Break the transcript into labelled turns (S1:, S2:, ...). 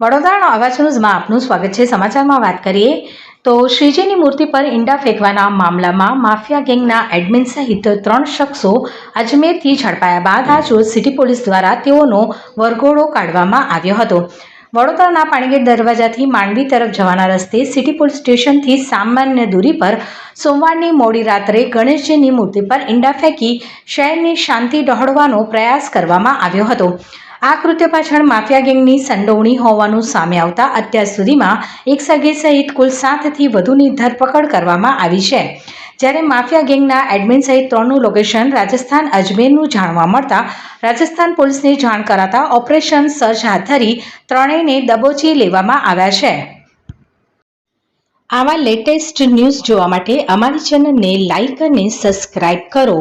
S1: વડોદરાનો અવાજ ન્યૂઝમાં આપનું સ્વાગત છે. સમાચારમાં વાત કરીએ તો શ્રીજીની મૂર્તિ પર ઈંડા ફેંકવાના મામલામાં માફિયા ગેંગના એડમિન સહિત ત્રણ શખ્સો અજમેરથી ઝડપાયા બાદ આજ રોજ સિટી પોલીસ દ્વારા તેઓનો વરઘોડો કાઢવામાં આવ્યો હતો. વડોદરાના પાણીગેટ દરવાજાથી માંડવી તરફ જવાના રસ્તે સિટી પોલીસ સ્ટેશનથી સામાન્ય દૂરી પર સોમવારની મોડી રાત્રે ગણેશજીની મૂર્તિ પર ઈંડા ફેંકી શહેરની શાંતિ ડહોળવાનો પ્રયાસ કરવામાં આવ્યો હતો. આ કૃત્ય પાછળ માફિયા ગેંગની સંડોવણી હોવાનું સામે આવતા અત્યાર સુધીમાં એક સગે સહિત કુલ સાતથી વધુની ધરપકડ કરવામાં આવી છે. જ્યારે માફિયા ગેંગના એડમિન સહિત ત્રણનું લોકેશન રાજસ્થાન અજમેરનું જાણવા મળતા રાજસ્થાન પોલીસને જાણ કરાતા ઓપરેશન સર્ચ હાથ ધરી ત્રણેયને દબોચી લેવામાં આવ્યા છે. આવા લેટેસ્ટ ન્યૂઝ જોવા માટે અમારી ચેનલને લાઇક અને સબસ્ક્રાઇબ કરો.